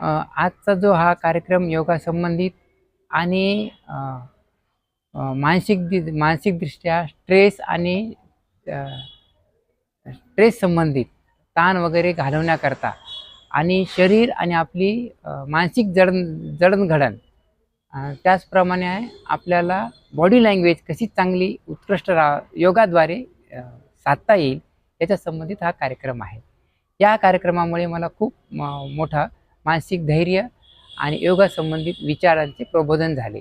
आजचा जो हा कार्यक्रम योगा संबंधित आणि मानसिक दि मानसिकदृष्ट्या स्ट्रेस आणि स्ट्रेस संबंधित ताण वगैरे घालवण्याकरता आणि शरीर आणि आपली मानसिक जडण जडणघडण त्याचप्रमाणे आपल्याला बॉडी लँग्वेज कशी चांगली उत्कृष्ट रा योगाद्वारे साधता येईल याच्या संबंधित हा कार्यक्रम आहे. या कार्यक्रमामुळे मला खूप म- मोठा मानसिक धैर्य आणि योगासंबंधित विचारांचे प्रबोधन झाले.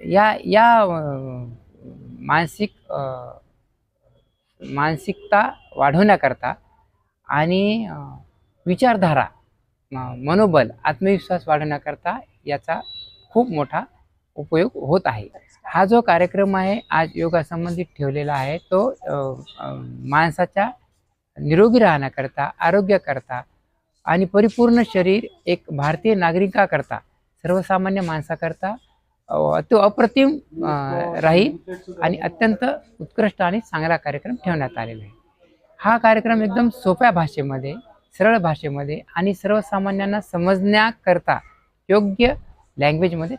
या या मानसिक मानसिकता वाढवण्याकरता आणि विचारधारा म- मनोबल आत्मविश्वास वाढवण्याकरता याचा खूप मोठा उपयोग होत आहे. हा जो कार्यक्रम आहे आज योगासंबंधित ठेवलेला आहे तो माणसाच्या निरोगी राहण्याकरता आरोग्याकरता आणि परिपूर्ण शरीर एक भारतीय नागरिकाकरता सर्वसामान्य माणसाकरता तो अप्रतिम राहील आणि अत्यंत उत्कृष्ट आणि चांगला कार्यक्रम ठेवण्यात आलेला आहे. हा कार्यक्रम एकदम सोप्या भाषेमध्ये सरळ भाषेमध्ये आणि सर्वसामान्यांना समजण्याकरता योग्य लँग्वेजमध्ये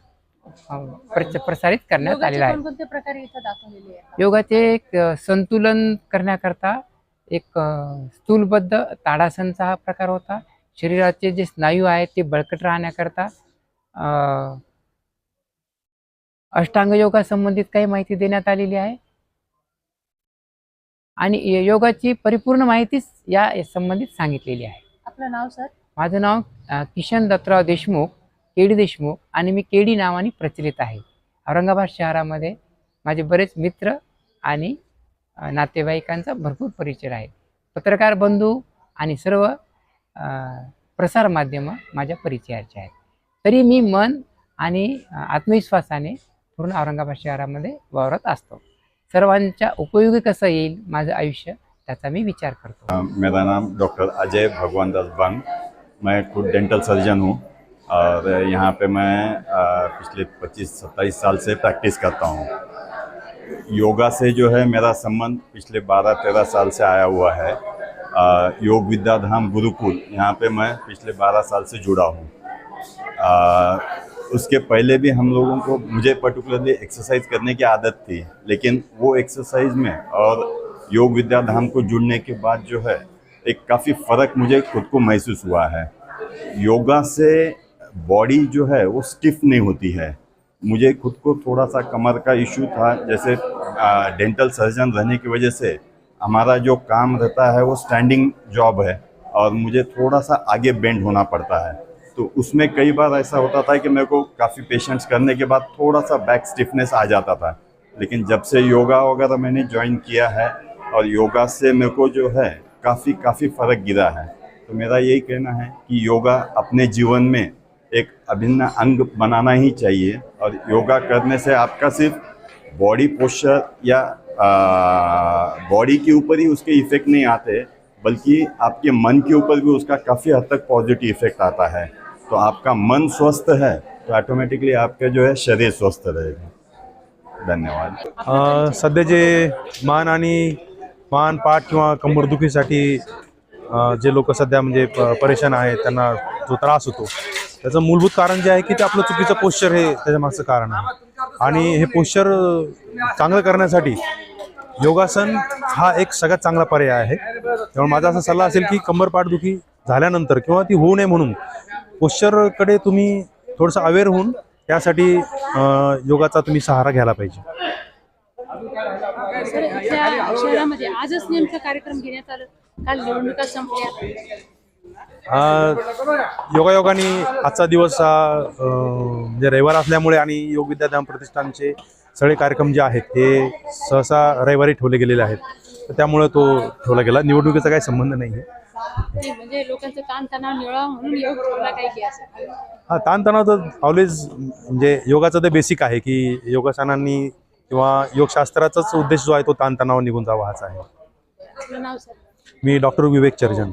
प्रसारित करण्यात आलेला आहे. योगाचे एक संतुलन करण्याकरता एक स्थूलबद्ध ताडासनचा हा प्रकार होता. शरीराचे जे स्नायू आहेत ते बळकट राहण्याकरता अष्टांग योगा संबंधित काही माहिती देण्यात आलेली आहे. आणि य- योगाची परिपूर्ण माहितीच या संबंधित सांगितलेली आहे. आपलं नाव सर? माझं नाव किशन दत्तराव देशमुख केडी देशमुख आणि मी केडी नावाने प्रचलित आहे. औरंगाबाद शहरामध्ये माझे बरेच मित्र आणि नातेवाईकांचा भरपूर परिचय आहे. पत्रकार बंधू आणि सर्व प्रसारमाध्यमं माझ्या परिचयाचे आहेत. तरी मी मन आणि आत्मविश्वासाने पूर्ण औरंगाबाद शहरामध्ये वावरत असतो. सर्वांच्या उपयोगी कसं येईल माझं आयुष्य त्याचा मी विचार करतो. अ, मेरा नाम डॉक्टर अजय भगवान दास बंग. मैं खुद डेंटल सर्जन हूँ. और यहाँ पे मैं पिछले 25-27 साल से प्रैक्टिस करता हूँ। योगा से जो है मेरा संबंध पिछले 12-13 साल से आया हुआ है। योग विद्या धाम गुरुकुल, यहाँ पे मैं पिछले 12 साल से जुड़ा हूँ। उसके पहले भी हम लोगों को, मुझे पर्टिकुलरली एक्सरसाइज करने की आदत थी, लेकिन वो एक्सरसाइज में और योग विद्या धाम को जुड़ने के बाद जो है, एक काफ़ी फ़र्क मुझे खुद को महसूस हुआ है। योगा से बॉडी जो है, वो स्टिफ नहीं होती है। मुझे खुद को थोड़ा सा कमर का इशू था, जैसे डेंटल सर्जन रहने की वजह से हमारा जो काम रहता है वो स्टैंडिंग जॉब है और मुझे थोड़ा सा आगे बेंड होना पड़ता है। तो उसमें कई बार ऐसा होता था कि मेरे को काफ़ी पेशेंट्स करने के बाद थोड़ा सा बैक स्टिफनेस आ जाता था। लेकिन जब से योगा वगैरह मैंने ज्वाइन किया है और योगा से मेरे को जो है काफ़ी काफ़ी फ़र्क गिरा है। तो मेरा यही कहना है कि योगा अपने जीवन में एक अभिन्न अंग बनाना ही चाहिए और योगा करने से आपका सिर्फ़ बॉडी पोस्चर या बॉडी के ऊपर ही उसके इफेक्ट नहीं आते बल्कि आपके मन के ऊपर भी उसका काफ़ी हद तक पॉजिटिव इफेक्ट आता है। तो आपका मन स्वस्थ है तो ऑटोमेटिकली आपका जो है शरीर स्वस्थ रहेगा। धन्यवाद। सध्या जे मान आणि मान पाठ किंवा कंबरदुखीसाठी जे लोक सध्या म्हणजे प- परेशान आहेत त्यांना जो त्रास होतो त्याचं मूलभूत कारण जे आहे की ते आपलं चुकीचं पोश्चर हे त्याच्या मागचं कारण आहे. आणि हे पोश्चर चांगलं करण्यासाठी योगासन हा एक सगळ्यात चांगला पर्याय आहे. त्यामुळे माझा असा सल्ला असेल की कंबर पाठदुखी झाल्यानंतर किंवा ती होऊ नये म्हणून पोश्चरकडे तुम्ही थोडंसं अवेअर होऊन त्यासाठी योगाचा तुम्ही सहारा घ्यायला पाहिजे. शहरामध्ये आजच नेमका कार्यक्रम घेण्यात आला. काल निवडणुका संपल्या. अ, योगायोगाने आजचा दिवस हा म्हणजे रविवार असल्यामुळे आणि योग विद्याधाम प्रतिष्ठानचे सगळे कार्यक्रम जे आहेत ते सहसा रविवारी ठेवले गेलेले आहेत. तर त्यामुळे तो ठेवला गेला. निवडणुकीचा काही संबंध नाही आहे नाही, म्हणजे लोकांचं ताणतणाव निवळा म्हणून योग ठेवला काय की असं. हा ताणतणाव तर ऑलवेज म्हणजे योगाचं ते बेसिक आहे की योगासनांनी किंवा योगशास्त्राचाच उद्देश जो आहे तो ताणतणाव निघून जावा हाच आहे. आपलं नाव सर मी डॉक्टर विवेक चर्जन.